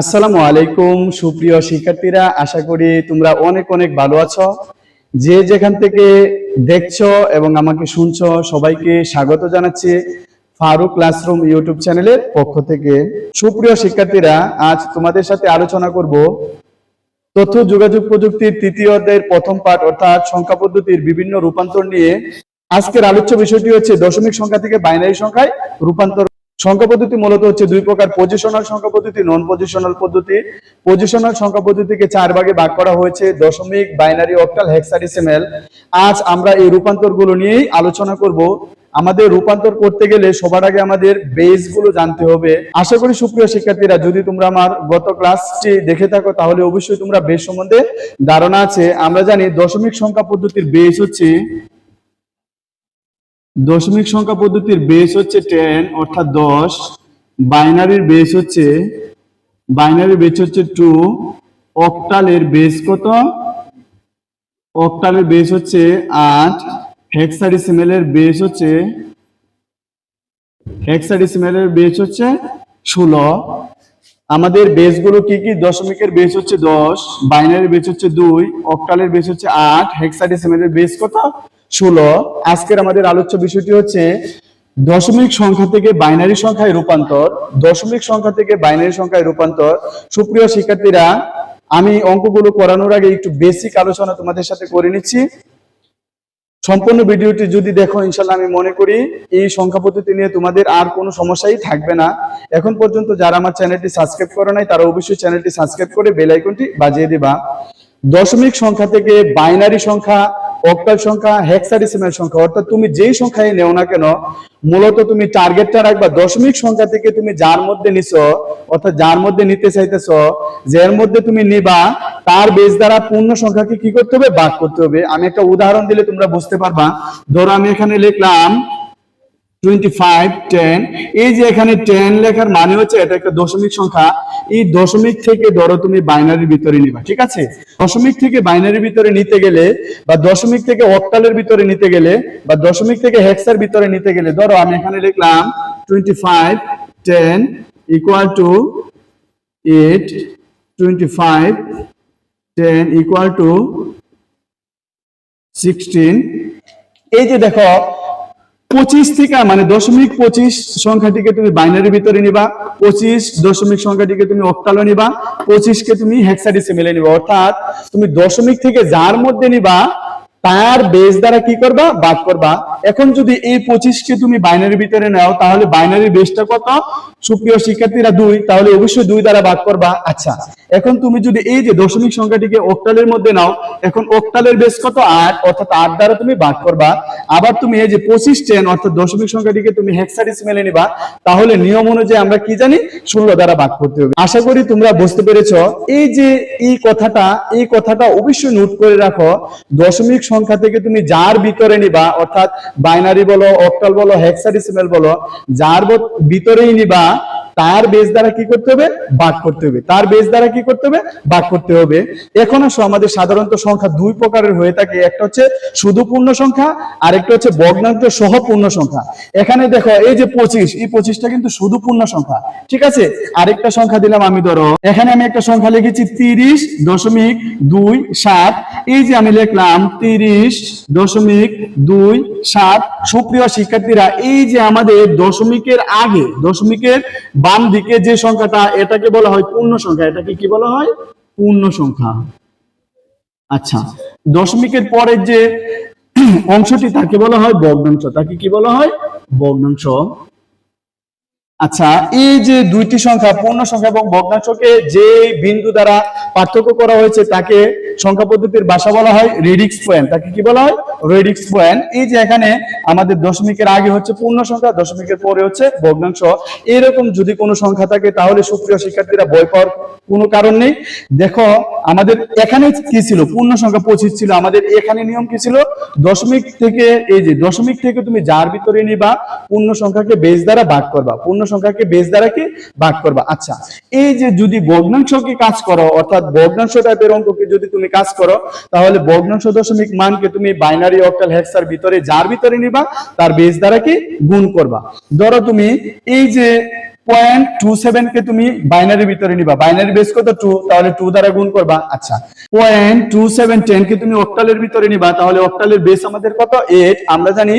আসসালামু আলাইকুম, সুপ্রিয় শিক্ষার্থীরা, আশা করি তোমরা অনেক অনেক ভালো আছো। যে যেখান থেকে দেখছ এবং আমাকে শুনছো, সবাইকে স্বাগত জানাচ্ছি ফারুক ক্লাসরুম ইউটিউব চ্যানেলের পক্ষ থেকে। সুপ্রিয় শিক্ষার্থীরা, আজ তোমাদের সাথে আলোচনা করব তথ্য, যোগাযোগ প্রযুক্তির তৃতীয় অধ্যায়ের প্রথম পাঠ, অর্থাৎ সংখ্যা পদ্ধতির বিভিন্ন রূপান্তর নিয়ে। আজকের আলোচ্য বিষয়টি হচ্ছে দশমিক সংখ্যা থেকে বাইনারি সংখ্যায় রূপান্তর সংখ্যা পদ্ধতি মূলত হচ্ছে দুই প্রকার পজিশনাল সংখ্যা পদ্ধতি নন পজিশনাল পদ্ধতি। পজিশনাল সংখ্যা পদ্ধতিকে চার ভাগে ভাগ করা হয়েছে, দশমিক বাইনারি অক্টাল হেক্সাডেসিমেল আজ আমরা এই রূপান্তরগুলো নিয়েই আলোচনা করব। আমাদের রূপান্তর করতে গেলে সবার আগে আমাদের বেসগুলো জানতে হবে। আশা করি সুপ্রিয় শিক্ষার্থীরা, যদি তোমরা আমার গত ক্লাসটি দেখে থাকো, তাহলে অবশ্যই তোমরা বেস সম্বন্ধে ধারণা আছে। আমরা জানি দশমিক সংখ্যা পদ্ধতির বেস হচ্ছে দশমিক সংখ্যা পদ্ধতির বেস হচ্ছে টেন অর্থাৎ দশ। বাইনারির বেস হচ্ছে বাইনারির বেস হচ্ছে টু অক্টালের বেস কত? অক্টালের বেস হচ্ছে আট। হেক্সাডেসিমেলের বেস হচ্ছে হেক্সাডেসিমেলের বেস হচ্ছে ষোলো। আমাদের বেসগুলো কি কি? দশমিকের বেস হচ্ছে দশ বাইনারির বেস হচ্ছে দুই অক্টালের বেস হচ্ছে আট হেক্সাডেসিমেলের বেস কত? ষোলো। আজকের আমাদের আলোচ্য বিষয়টি হচ্ছে দশমিক সংখ্যা থেকে বাইনারি সংখ্যায় রূপান্তর, দশমিক সংখ্যা থেকে বাইনারি সংখ্যায় রূপান্তর। সুপ্রিয় শিক্ষার্থীরা, আমি অঙ্কগুলো করানোর আগে একটু বেসিক আলোচনা তোমাদের সাথে করে নিচ্ছি। সম্পূর্ণ ভিডিওটি যদি দেখো ইনশাল্লাহ আমি মনে করি এই সংখ্যা পদ্ধতি নিয়ে তোমাদের আর কোনো সমস্যাই থাকবে না। এখন পর্যন্ত যারা আমার চ্যানেলটি সাবস্ক্রাইব করে নাই, তারা অবশ্যই চ্যানেলটি সাবস্ক্রাইব করে বেল আইকনটি বাজিয়ে দিবা। দশমিক সংখ্যা থেকে বাইনারি সংখ্যা অক্টাল সংখ্যা, হেক্সাডিসিমাল সংখ্যা, অর্থাৎ তুমি যেই সংখ্যায় নেও না কেন, মূলত তুমি টার্গেটটা রাখবা দশমিক সংখ্যা থেকে তুমি যার মধ্যে নিছো, অর্থাৎ যার মধ্যে নিতে চাইতেছ যার মধ্যে তুমি নিবা, তার বেজ দ্বারা পূর্ণ সংখ্যাকে কি করতে হবে? বাদ করতে হবে। আমি একটা উদাহরণ দিলে তোমরা বুঝতে পারবা। ধরো আমি এখানে লিখলাম টোয়েন্টি ফাইভ টেন এই যে এখানে টেন লেখার মানে হচ্ছে এটা একটা দশমিক সংখ্যা। এই দশমিক থেকে ধরো তুমি বাইনারির ভিতরে নিবা, ঠিক আছে? দশমিক থেকে বাইনারির ভিতরে নিতে গেলে বা দশমিক থেকে অক্টালের ভিতরে নিতে গেলে বা দশমিক থেকে হেক্সার ভিতরে নিতে গেলে, ধরো আমি এখানে লিখলাম twenty five ten equal to eight twenty five ten equal to sixteen এই যে দেখো পঁচিশ থেকে মানে দশমিক পঁচিশ সংখ্যাটিকে তুমি বাইনারি ভিতরে নিবা, পঁচিশ দশমিক সংখ্যাটিকে তুমি অক্টালো নিবা, পঁচিশকে তুমি হেক্সাডেসিমেলে নিবা। অর্থাৎ তুমি দশমিক থেকে যার মধ্যে নিবা তার বেস দ্বারা কি করবা? বাদ করবা। এখন যদি এই পঁচিশকে তুমি বাইনারির ভিতরে নাও, তাহলে বাইনারি বেসটা কত? সুপ্রিয় শিক্ষার্থীরা, দুই। তাহলে অবশ্যই দুই দ্বারা বাদ করবা। আচ্ছা এখন তুমি যদি এই যে দশমিক সংখ্যাটিকে অক্টালের মধ্যে নাও, এখন অক্টালের বেস কত? আট, অর্থাৎ আট দ্বারা তুমি ভাগ করবা। আবার তুমি এই যে পঁচিশ টেন অর্থাৎ দশমিক সংখ্যাটিকে তুমি হেক্সাডেসিমেলে নিবা। তাহলে নিয়ম অনুযায়ী আমরা কি জানি? ষোলো দ্বারা বাদ করতে হবে। আশা করি তোমরা বুঝতে পেরেছ। এই যে এই কথাটা এই কথাটা অবশ্যই নোট করে রাখো। দশমিক সংখ্যা থেকে তুমি যার ভিতরে নিবা, অর্থাৎ বাইনারি বলো অক্টাল বলো হেক্সাডিসিমেল বলো, যার ভিতরেই নিবা তার বেস দ্বারা কি করতে হবে? ভাগ করতে হবে। তার বেস দ্বারা কি করতে হবে? ভাগ করতে হবে। এখন আসো, আমাদের সাধারণত সংখ্যা দুই প্রকারের হয়ে থাকে। একটা হচ্ছে শুধু পূর্ণ সংখ্যা আর একটা হচ্ছে ভগ্নাংশ সহ পূর্ণ সংখ্যা। এখানে দেখো, এই যে পঁচিশ, এই পঁচিশটা কিন্তু শুধু পূর্ণ সংখ্যা। ঠিক আছে? আরেকটা সংখ্যা দিলাম আমি, ধরো। এখানে আমি একটা সংখ্যা লিখেছি তিরিশ দশমিক দুই সাত। এই যে আমি লিখলাম তিরিশ দশমিক দুই সাত, সুপ্রিয় শিক্ষার্থীরা, এই যে আমাদের দশমিকের আগে, দশমিকের বাম দিকে যে সংখ্যাটা, এটাকে বলা হয় পূর্ণ সংখ্যা। এটাকে কি বলা হয়? পূর্ণ সংখ্যা। আচ্ছা দশমিকের পরের যে অংশটি, তাকে বলা হয় ভগ্নাংশ। তাকে কি বলা হয়? ভগ্নাংশ। আচ্ছা এই যে দুইটি সংখ্যা, পূর্ণ সংখ্যা এবং ভগ্নাংশকে যে বিন্দু দ্বারা পার্থক্য করা হয়েছে, তাকে সংখ্যা পদ্ধতির ভাষা বলা হয় রেডিক্স পয়েন্ট। তাকে কি বলা হয়? রেডিক্স পয়েন্ট এই যে এখানে আমাদের দশমিকের আগে হচ্ছে পূর্ণ সংখ্যা, দশমিকের পরে হচ্ছে ভগ্নাংশ। এরকম যদি কোনো সংখ্যা থাকে, তাহলে সুপ্রিয় শিক্ষার্থীরা বই পাওয়ার কোনো কারণ নেই। দেখো, আমাদের এখানে কি ছিল? পূর্ণ সংখ্যা পঁচিশ ছিল। আমাদের এখানে নিয়ম কি ছিল? দশমিক থেকে, এই যে দশমিক থেকে তুমি যার ভিতরে নিবা, পূর্ণ সংখ্যাকে বেস দ্বারা ভাগ করবা। পূর্ণ সংখ্যাকে বেস দ্বারা কি? ভাগ করবা। আচ্ছা এই যে যদি ভগ্নাংশকে কাজ করো, অর্থাৎ ভগ্নাংশ টাইপের অঙ্ককে যদি তুমি কাজ করো, তাহলে ভগ্নাংশ দশমিক মানকে তুমি বাইনারি অক্টাল হেক্সার ভিতরে যার ভিতরে নিবা, তার বেস দ্বারা কি গুণ করবা। ধরো তুমি এই যে পয়েন্ট টু সেভেন কে তুমি বাইনারি ভিতরে নিবা বাইনারি বেস কত টু তাহলে টু দ্বারা গুণ করবা আচ্ছা। পয়েন্ট টু সেভেন টেন কে তুমি অক্টালের ভিতরে নিবা, তাহলে অক্টালের বেস আমাদের কত? এইট আমরা জানি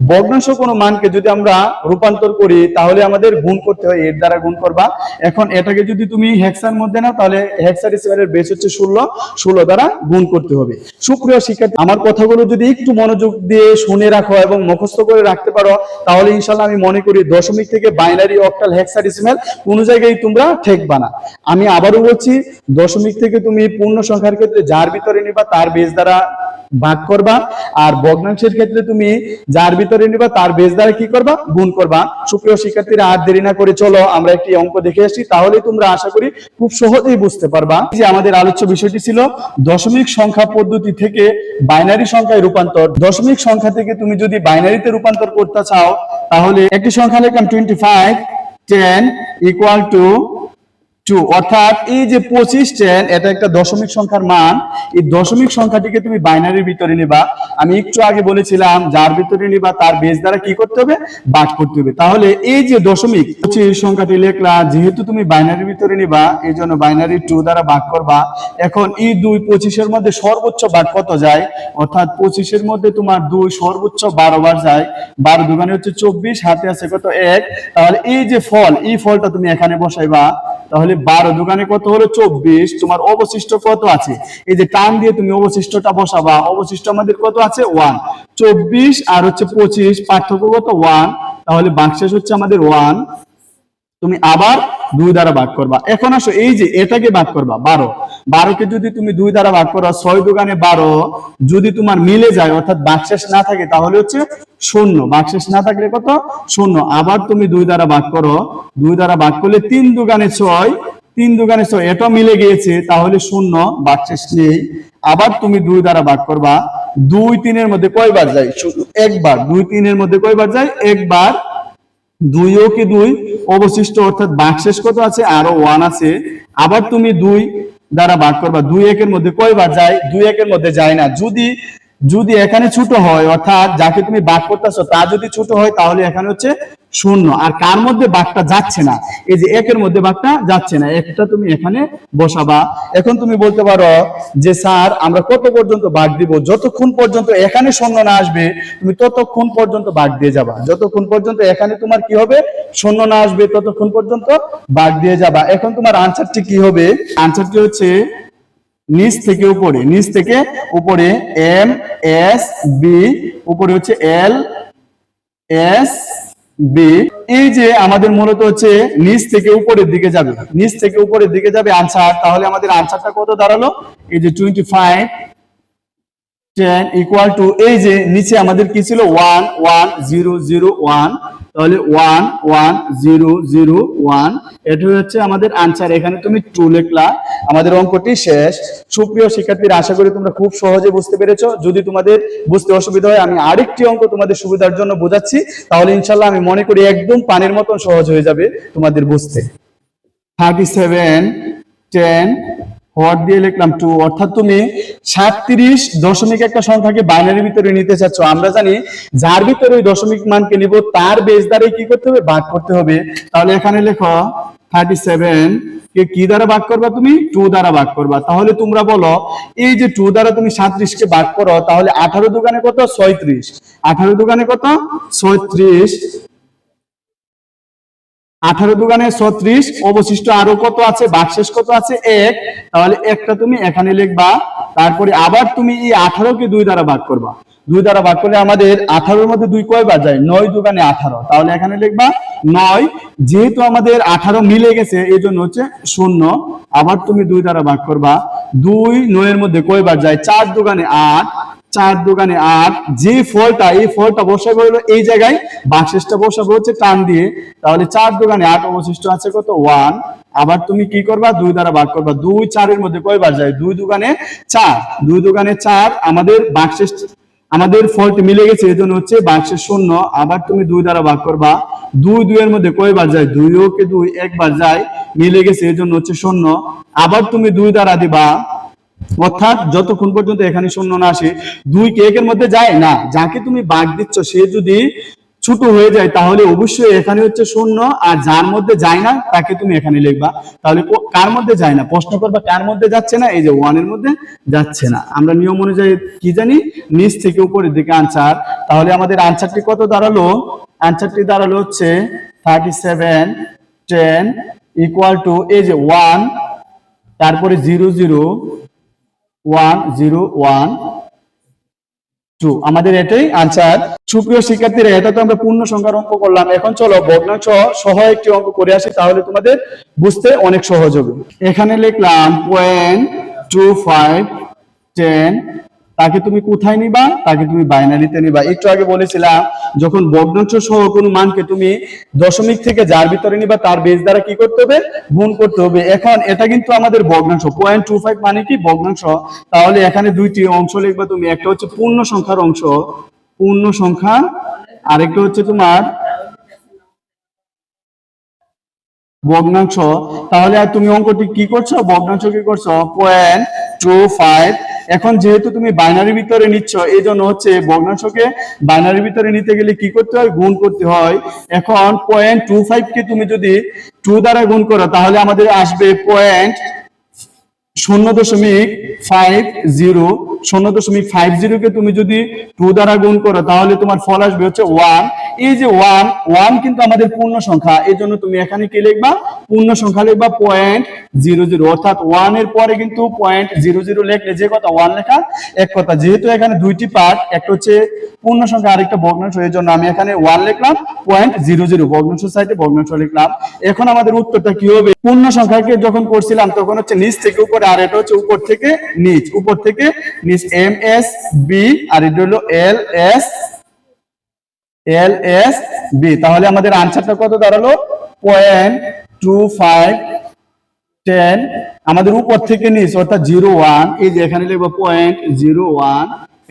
ভগ্নাংশ কোনো মানকে যদি আমরা রূপান্তর করি, তাহলে আমাদের গুণ করতে হয়, এর দ্বারা গুণ করবা। এখন এটাকে যদি তুমি হেক্সার মধ্যে নাও, তাহলে হেক্সাডেসিমালের বেস হচ্ছে ষোলো। ষোলো দ্বারা গুণ করতে হবে। সুপ্রিয় শিক্ষার্থী, আমার কথাগুলো যদি একটু মনোযোগ দিয়ে শুনে রাখো এবং মুখস্থ করে রাখতে পারো, তাহলে ইনশাল্লাহ আমি মনে করি দশমিক থেকে বাইনারি অক্টাল হেক্সাডেসিমাল কোনো জায়গায় তোমরা ঠেকবা না। আমি আবারও বলছি, দশমিক থেকে তুমি পূর্ণ সংখ্যার ক্ষেত্রে যার ভিতরে নিবা, তার বেস দ্বারা ভাগ করবা। আর ভগ্নাংশের ক্ষেত্রে তুমি যার ভিতরে নিবা, তার বেস দ্বারা কি করবা? গুণ করবা। সুপ্রিয় শিক্ষার্থীরা, আর দেরি না করে চলো, আমরা একটি অঙ্ক দেখে আসি তাহলে তোমরা আশা করি খুব সহজেই বুঝতে পারবা। যে আমাদের আলোচ্য বিষয়টি ছিল, দশমিক সংখ্যা পদ্ধতি থেকে বাইনারি সংখ্যায় রূপান্তর। দশমিক সংখ্যা থেকে তুমি যদি বাইনারিতে রূপান্তর করতে চাও, তাহলে একটি সংখ্যা লিখলাম twenty five ten equal to two অর্থাৎ এই যে পঁচিশ টেন এটা একটা দশমিক সংখ্যার মান। এই দশমিক সংখ্যাটিকে তুমি বাইনারির ভিতরে নিবা। আমি একটু আগে বলেছিলাম, যার ভিতরে নিবা, তার বেস দ্বারা কি করতে হবে? ভাগ করতে হবে। তাহলে এই যে দশমিক, পঁচিশ সংখ্যাটি লেখলা, যেহেতু তুমি বাইনারির ভিতরে নিবা, এই জন্য বাইনারি টু দ্বারা ভাগ করবা। এখন এই দুই পঁচিশের মধ্যে সর্বোচ্চ ভাগ কত যায়? অর্থাৎ পঁচিশের মধ্যে তোমার দুই সর্বোচ্চ বারো বার যায়। বারো দোকানে হচ্ছে চব্বিশ, হাতে আছে কত এক। তাহলে এই যে ফল, এই ফলটা তুমি এখানে বসাইবা। তাহলে বারো দোকানে কত হলো? চব্বিশ। তোমার অবশিষ্ট কত আছে? এই যে টান দিয়ে তুমি অবশিষ্টটা বসাবা, অবশিষ্ট আমাদের কত আছে? ওয়ান চব্বিশ আর হচ্ছে পঁচিশ, পার্থক্য কত? ওয়ান তাহলে বাক্সেস হচ্ছে আমাদের ওয়ান তুমি আবার দুই দ্বারা ভাগ করবা। এখন আসো, এই যে এটাকে ভাগ করবা, বারো। বারোকে যদি তুমি দুই দ্বারা ভাগ করো, ছয় দোকানে বারো, যদি তোমার মিলে যায়, অর্থাৎ বাকশেষ না থাকে, তাহলে হচ্ছে শূন্য। বাকশেষ না থাকলে কত? শূন্য। আবার তুমি দুই দ্বারা ভাগ করো, দুই দ্বারা ভাগ করলে তিন দোকানে ছয় তিন দোকানে ছয় এটা মিলে গিয়েছে, তাহলে শূন্য বাকশেষ নেই। আবার তুমি দুই দ্বারা ভাগ করবা। দুই তিনের মধ্যে কয়বার যায়? শুধু একবার। দুই তিনের মধ্যে কয়বার যায়? একবার। দুই ও কি দুই? অবশিষ্ট অর্থাৎ বাকশেষ কত আছে? আরও ওয়ান আছে। আবার তুমি দুই দ্বারা ভাগ করবা। দুই একের মধ্যে কয়বার যায়? দুই একের মধ্যে যায় না। যদি যদি এখানে ছোট হয়, অর্থাৎ যাকে তুমি ভাগ করতেছো, তা যদি ছোট হয়, তাহলে এখানে হচ্ছে শূন্য। আর কার মধ্যে বাঘটা যাচ্ছে না? এই যে একের মধ্যে বাঘটা যাচ্ছে না। একটা তুমি এখানে বসাবা। এখন তুমি বলতে পারো যে, স্যার, আমরা কত পর্যন্ত বাঘ দিব? যতক্ষণ পর্যন্ত এখানে শূন্য না আসবে, তুমি ততক্ষণ পর্যন্ত বাঘ দিয়ে যাবা। যতক্ষণ পর্যন্ত এখানে তোমার কি হবে? শূন্য না আসবে, ততক্ষণ পর্যন্ত বাঘ দিয়ে যাবা। এখন তোমার আনসারটি কি হবে? আনসারটি হচ্ছে নিচ থেকে উপরে। নিচ থেকে উপরে এম এস বি উপরে হচ্ছে এল এস বি, এই যে আমাদের মূলত হচ্ছে নিচ থেকে উপরের দিকে যাবে। নিচ থেকে উপরের দিকে যাবে আনসার তাহলে আমাদের আনসারটা কত দাঁড়াল? এই যে twenty five ten equal to এই যে নিচে আমাদের কি ছিল? One one zero zero one তাহলে one one zero zero one এটা হচ্ছে আমাদের আনসার এখানে তুমি টু লিখলা। আমাদের অঙ্কটি শেষ। সুপ্রিয় শিক্ষার্থীরা, আশা করি তোমরা খুব সহজে বুঝতে পেরেছ। যদি তোমাদের বুঝতে অসুবিধা হয়, আমি আরেকটি অঙ্ক তোমাদের সুবিধার জন্য বোঝাচ্ছি। তাহলে ইনশাল্লাহ আমি মনে করি একদম পানির মতন সহজ হয়ে যাবে তোমাদের বুঝতে। থার্টি সেভেন টেন হট দিয়ে লিখলাম টু অর্থাৎ তুমি সাতত্রিশ দশমিক একটা সংখ্যাকে বাইনারির ভিতরে নিতে চাচ্ছ। আমরা জানি যার ভিতরে ওই দশমিক মানকে নিব, তার বেস দ্বারাই কি করতে হবে? ভাগ করতে হবে। তাহলে এখানে লেখো থার্টি সেভেন কে কি দ্বারা ভাগ করবা তুমি? টু দ্বারা ভাগ করবা। তাহলে তোমরা বলো, এই যে টু দ্বারা তুমি সাতত্রিশ কে ভাগ করো, তাহলে আঠারো দোকানে কত? ছয়ত্রিশ। আঠারো দোকানে কত? ছয়ত্রিশ। আঠারো দোকানে ছত্রিশ, অবশিষ্ট আরও কত আছে? বাকশেষ কত আছে? এক। তাহলে একটা তুমি এখানে লিখবা, তারপরে আবার তুমি এই আঠারো কে দুই দ্বারা ভাগ করবা। দুই দ্বারা ভাগ করলে আমাদের আঠারোর মধ্যে দুই কয়বার যায়? নয় দোকানে আঠারো। তাহলে এখানে লিখবা, নয়, যেহেতু আমাদের আঠারো মিলে গেছে, এই জন্য হচ্ছে শূন্য। আবার তুমি দুই দ্বারা ভাগ করবা, দুই নয়ের মধ্যে কয়বার যায়? চার দোকানে আট। চার দোকানে আট, যে ফলটা, এই ফলটা বসাবে হলো এই জায়গায় বাক্সেসটা বসাবে হচ্ছে টান দিয়ে। তাহলে চার দোকানে আট অবশিষ্ট আছে কত? ওয়ান। আবার তুমি কি করবা? দুই দ্বারা ভাগ করবা। দুই চারের মধ্যে কয়বার যায়? দুই দোকানে চার। দুই দোকানে চার, আমাদের বাক্সেস আমাদের ফলটি মিলে গেছে এই জন্য হচ্ছে বাক্সের শূন্য। আবার তুমি দুই দ্বারা ভাগ করবা। দুই দুইয়ের মধ্যে কয়বার যায়? দুই ওকে দুই? একবার যায়। মিলে গেছে এই জন্য হচ্ছে শূন্য। আবার তুমি দুই দ্বারা দিবা। অর্থাৎ যতক্ষণ পর্যন্ত এখানে শূন্য না আসে, দুই কে একের মধ্যে যায়? না। যাকে তুমি বাঘ দিচ্ছ, সে যদি ছোট হয়ে যায়, তাহলে অবশ্যই এখানে হচ্ছে শূন্য। আর যার মধ্যে যায় না, তাকে তুমি এখানে লিখবা। তাহলে কার মধ্যে যায় না? প্রশ্ন করবা, কার মধ্যে যাচ্ছে না? এই যে ওয়ানের মধ্যে যাচ্ছে না। আমরা নিয়ম অনুযায়ী কি জানি? নিচ থেকে উপরের দিকে আনসার তাহলে আমাদের আনসারটি কত দাঁড়াল? আনসারটি দাঁড়াল হচ্ছে thirty seven ten equal to এই যে ওয়ান তারপরে zero zero one zero one two আমাদের এটাই আনসার সুপ্রিয় শিক্ষার্থীরা, এটা তো আমরা পূর্ণ সংখ্যার অঙ্ক করলাম। এখন চলো ভগ্নাংশ সহ একটি অঙ্ক করে আসি, তাহলে তোমাদের বুঝতে অনেক সহজ হবে। এখানে লিখলাম পয়েন্ট টু ফাইভ টেন তাকে তুমি কোথায় নিবা? তাকে তুমি বাইনারিতে নিবা। একটু আগে বলেছিলাম, যখন ভগ্নাংশ সহ কোনো মানকে তুমি দশমিক থেকে যার ভিতরে নিবা, তার বেস দ্বারা কি করতে হবে? গুণ করতে হবে। এখন এটা কিন্তু আমাদের ভগ্নাংশ পয়েন্ট টু ফাইভ মানে কি? ভগ্নাংশ তাহলে এখানে দুইটি অংশ লিখবা তুমি। একটা হচ্ছে পূর্ণ সংখ্যার অংশ। পূর্ণ সংখ্যা আরেকটা হচ্ছে তোমার ভগ্নাংশ তাহলে আর তুমি অঙ্কটি কি করছ? ভগ্নাংশ কি করছ? পয়েন্ট টু ফাইভ এখন যেহেতু তুমি বাইনারি ভিতরে নিচ্ছ এই জন্য হচ্ছে ভগ্নাংশকে বাইনারির ভিতরে নিতে গেলে কি করতে হয়? গুণ করতে হয়। এখন পয়েন্ট টু ফাইভ কে তুমি যদি টু দ্বারা গুণ করো, তাহলে আমাদের আসবে পয়েন্ট শূন্য দশমিক ফাইভ জিরো শূন্য দশমিক ফাইভ জিরোকে তুমি যদি টু দ্বারা গুণ করো, তাহলে তোমার ফল আসবে হচ্ছে ওয়ান এই যে ওয়ান ওয়ান কিন্তু আমাদের পূর্ণ সংখ্যা এই জন্য তুমি এখানে কি লিখবা? পূর্ণ সংখ্যা লিখবা পয়েন্ট জিরো জিরো অর্থাৎ ওয়ানের পরে কিন্তু পয়েন্ট জিরো জিরো লিখলে যে কথা ওয়ান লেখা এক কথা। যেহেতু এখানে দুইটি পার্ট একটা হচ্ছে পূর্ণ সংখ্যা আরেকটা ভগ্নাংশ এই জন্য আমি এখানে ওয়ান লিখলাম পয়েন্ট জিরো জিরো ভগ্নাংশ সাইডে ভগ্নাংশ লিখলাম। এখন আমাদের উত্তরটা কি হবে? পূর্ণ সংখ্যাকে যখন করছিলাম, তখন হচ্ছে নিচ থেকে উপরে, আর এটা হচ্ছে উপর থেকে নিচ। উপর থেকে নিচ। এম এস বি আর এটা হলো এল এস বি তাহলে আমাদের আনসারটা কত দাঁড়াল? পয়েন্ট টু ফাইভ টেন আমাদের উপর থেকে নিচ অর্থাৎ জিরো ওয়ান এই যে এখানে লিখব পয়েন্ট জিরো ওয়ান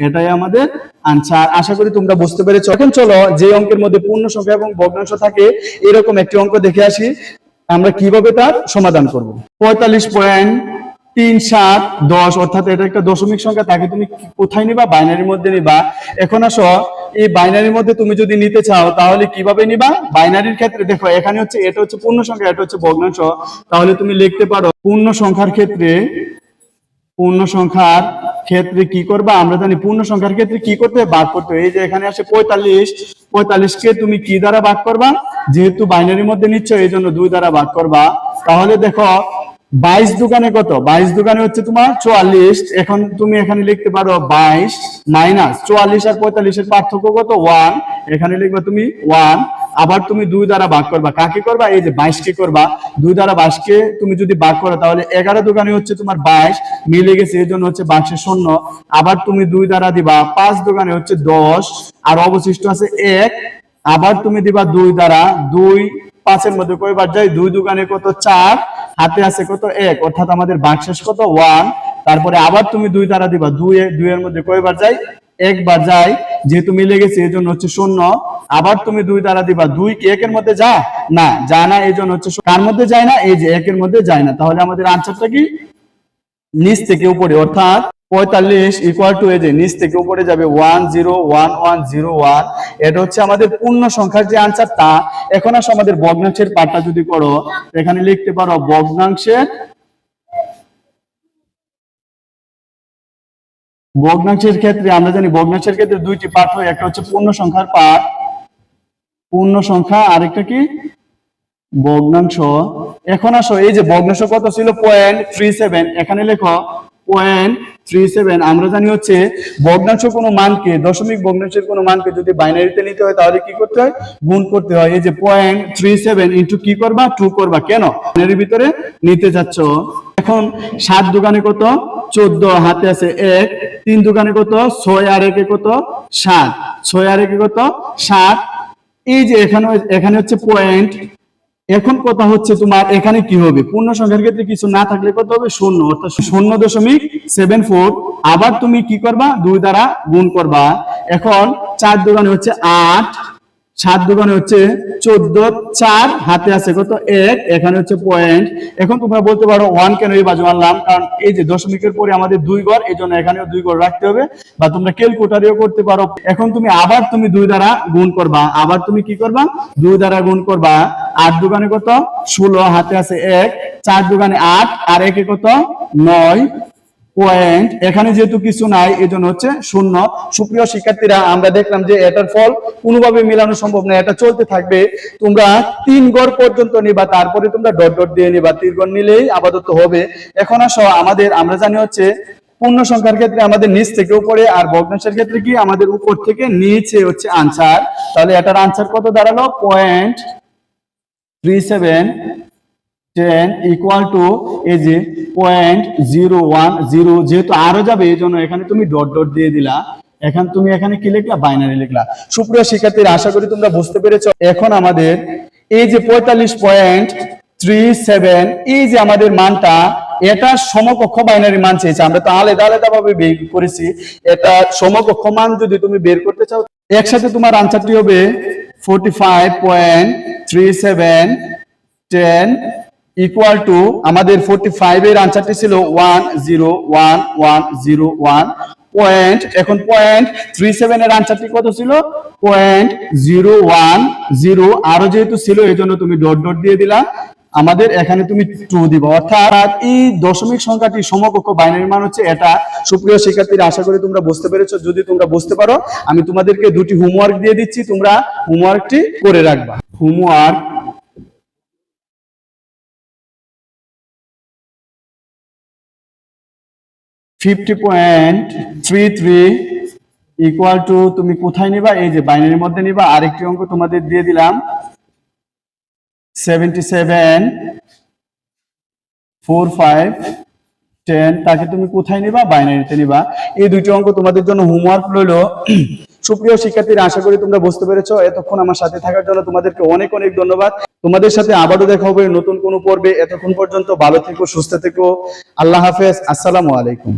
এটাই আমাদের আনসার আশা করি তোমরা বুঝতে পেরেছ। এখন চলো, যে অঙ্কের মধ্যে পূর্ণ সংখ্যা এবং ভগ্নাংশ থাকে, এরকম একটি অঙ্ক দেখে আসি। আমরা কীভাবে তার সমাধান করব? পঁয়তাল্লিশ পয়েন্ট তিন, সাত, দশ, অর্থাৎ এটা একটা দশমিক সংখ্যা, তাকে তুমি কোথায় নিবা? বাইনারির মধ্যে নিবা। এখন আসো, এই বাইনারির মধ্যে তুমি যদি নিতে চাও, তাহলে কীভাবে নিবা? বাইনারির ক্ষেত্রে, দেখো, এখানে হচ্ছে, এটা হচ্ছে পূর্ণ সংখ্যা, এটা হচ্ছে ভগ্নাংশ। তাহলে তুমি লিখতে পারো, পূর্ণ সংখ্যার ক্ষেত্রে, পূর্ণ সংখ্যার ক্ষেত্রে কি করবা? আমরা জানি, পূর্ণ সংখ্যার ক্ষেত্রে কি করতে? ভাগ করতে এই যে এখানে আসে পঁয়তাল্লিশ পঁয়তাল্লিশ কে তুমি কি দ্বারা ভাগ করবা? যেহেতু বাইনারির মধ্যে নিচ্ছ, এই জন্য দুই দ্বারা ভাগ করবা। তাহলে দেখো বাইশ দোকানে কত? বাইশ দোকানে হচ্ছে তোমার চুয়াল্লিশ। এখন তুমি এখানে লিখতে পারো বাইশ মাইনাস চুয়াল্লিশ আর পঁয়তাল্লিশের পার্থক্য কত? ওয়ান। এখানে লিখবা তুমি ওয়ান। আবার তুমি দুই দ্বারা ভাগ করবা। কাকে করবা? এই যে বাইশ কে করবা। দুই দ্বারা বাইশকে তুমি যদি ভাগ করো, তাহলে এগারো দোকানে হচ্ছে তোমার বাইশ। মিলে গেছে, এই জন্য হচ্ছে বাক্সে শূন্য। আবার তুমি দুই দ্বারা দিবা। পাঁচ দোকানে হচ্ছে দশ। আর অবশিষ্ট আছে এক। আবার তুমি দিবা দুই দ্বারা। দুই পাঁচের মধ্যে কয়বার যায়? দুই দোকানে কত? চার। হাতে আছে কত? এক। অর্থাৎ আমাদের বাক্সেস কত? ওয়ান। তারপরে আবার তুমি দুই দ্বারা দিবা। দুই, দুইয়ের মধ্যে কয়বার যাই একবার যাই যেহেতু মিলে গেছে এই জন্য হচ্ছে শূন্য। আবার তুমি দুই দ্বারা দিবা। দুই কি একের মধ্যে যা না যা না এই জন্য হচ্ছে। কার মধ্যে যায় না? এই যে একের মধ্যে যায় না। তাহলে আমাদের আনসারটা কি? নিচ থেকে উপরে। অর্থাৎ পঁয়তাল্লিশ ইকুয়াল টু এই যে নিচ থেকে উপরে যাবে one zero one one zero one এটা হচ্ছে আমাদের পূর্ণ সংখ্যার যে আনসারটা। এখন আসো আমাদের ভগ্নাংশের পার্টটা যদি করো এখানে লিখতে পারো ভগ্নাংশের ভগ্নাংশের ক্ষেত্রে, আমরা জানি ভগ্নাংশের ক্ষেত্রে দুইটি পার্ট হয়, একটা হচ্ছে পূর্ণ সংখ্যার পার্ট পূর্ণ সংখ্যা, আরেকটা কি? ভগ্নাংশ। এখন আসো, এই যে ভগ্নাংশ কত ছিল? পয়েন্ট থ্রি সেভেন এখানে লেখো পয়েন্ট থ্রি সেভেন আমরা জানি হচ্ছে ভগ্নাংশ কোনো মানকে, দশমিক ভগ্নাংশের কোনো মানকে যদি বাইনারিতে নিতে হয়, তাহলে কি করতে হয়? গুণ করতে হয়। এই যে পয়েন্ট থ্রি সেভেন ইন্টু কি করবা? টু করবা। কেন? বাইনারির ভিতরে নিতে যাচ্ছ এখন সাত দোকানে কত? চোদ্দ। হাতে আছে এক। তিন দোকানে কত? ছয় আর একে কত? সাত। ছয় আর একে কত? সাত। এই যে এখানে এখানে হচ্ছে পয়েন্ট এখন কথা হচ্ছে তোমার এখানে কি হবে? পূর্ণ সংখ্যার ক্ষেত্রে কিছু না থাকলে কত হবে? শূন্য, অর্থাৎ শূন্য দশমিক সেভেন ফোর আবার তুমি কি করবা? দুই দ্বারা গুণ করবা। এখন চার দোকানে হচ্ছে আট, সাত দোকানে হচ্ছে চোদ্দ, চার হাতে আছে কত? এক, এখানে হচ্ছে পয়েন্ট এখন তোমরা বলতে পারো ওয়ান কেন এই বাজু আনলাম? কারণ এই যে দশমিকের পরে আমাদের দুই ঘর এই জন্য এখানেও দুই ঘর রাখতে হবে। বা তোমরা ক্যালকুলেটারেও করতে পারো। এখন তুমি আবার তুমি দুই দ্বারা গুণ করবা। আবার তুমি কি করবা? দুই দ্বারা গুণ করবা। আট দোকানে কত? ষোলো, হাতে আছে এক, চার দোকানে আট, আর একে কত? নয় পয়েন্ট এখানে যেহেতু কিছু নাই এই জন্য হচ্ছে শূন্য। সুপ্রিয় শিক্ষার্থীরা, আমরা দেখলাম যে এটার ফল কোনোভাবে মেলানো সম্ভব না এটা চলতে থাকবে। তোমরা তিন গড় পর্যন্ত নিবা, তারপরে তোমরা ডট ডট দিয়ে নিবা। তিন গড় নিলেই আপাতত হবে। এখন আসো, আমাদের, আমরা জানি হচ্ছে পূর্ণ সংখ্যার ক্ষেত্রে আমাদের নিচ থেকে উপরে, আর ভগ্নাংশের ক্ষেত্রে কি? আমাদের উপর থেকে নিচে হচ্ছে আনসার তাহলে এটার আনসার কত দাঁড়াল? Point three seven ten equal to এই যে পয়েন্ট জিরো ওয়ান জিরো যেহেতু আরও যাবে, এই জন্য এখানে তুমি ডট ডট দিয়ে দিলা। এখন তুমি এখানে কি লিখলা? বাইনারি লিখলা। সুপ্রিয় শিক্ষার্থীরা, আশা করি তোমরা বুঝতে পেরেছ। এখন আমাদের এই যে পঁয়তাল্লিশ পয়েন্ট থ্রি সেভেন এই যে আমাদের মানটা, এটা সমকক্ষ বাইনারি মান চেয়েছে। আমরা তো আলাদা আলাদা ভাবে বের করেছি। এটা সমকক্ষ মান যদি তুমি বের করতে চাও, একসাথে তোমার আনসারটি হবে forty five point three seven ten equal to আমাদের ফোর্টি ফাইভ এর আনসারটি ছিল one zero one one zero one point এখন পয়েন্ট থ্রি সেভেন এর আনসারটি কত ছিল? পয়েন্ট জিরো ওয়ান জিরো আরও যেহেতু ছিল এই জন্য তুমি ডট ডট দিয়ে দিলা। আমাদের এখানে তুমি টু দিবা। অর্থাৎ এই দশমিক সংখ্যাটি সমকক্ষ বাইনারি মান হচ্ছে এটা। সুপ্রিয় শিক্ষার্থীরা, আশা করি তোমরা বুঝতে পেরেছ। যদি তোমরা বুঝতে পারো, আমি তোমাদেরকে দুটি হোমওয়ার্ক দিয়ে দিচ্ছি। তোমরা হোমওয়ার্কটি করে রাখবা। Homework fifty point three three equal to তুমি কোথায় নিবা? এই যে বাইনারির মধ্যে নিবা। আরেকটি অঙ্ক তোমাদের দিয়ে দিলাম। সেভেন্টি তাকে তুমি কোথায় নিবা? বাইনারিতে নিবা। এই দুইটি অঙ্ক তোমাদের জন্য হোমওয়ার্ক রইল। সুপ্রিয় শিক্ষার্থীরা, আশা করি তোমরা বুঝতে পেরেছ। এতক্ষণ আমার সাথে থাকার জন্য তোমাদেরকে অনেক অনেক ধন্যবাদ। তোমাদের সাথে আবারও দেখা হবে নতুন কোনো পর্বে। এতক্ষণ পর্যন্ত ভালো থেকো, সুস্থ থেকো। আল্লাহ হাফেজ। আসসালামু আলাইকুম।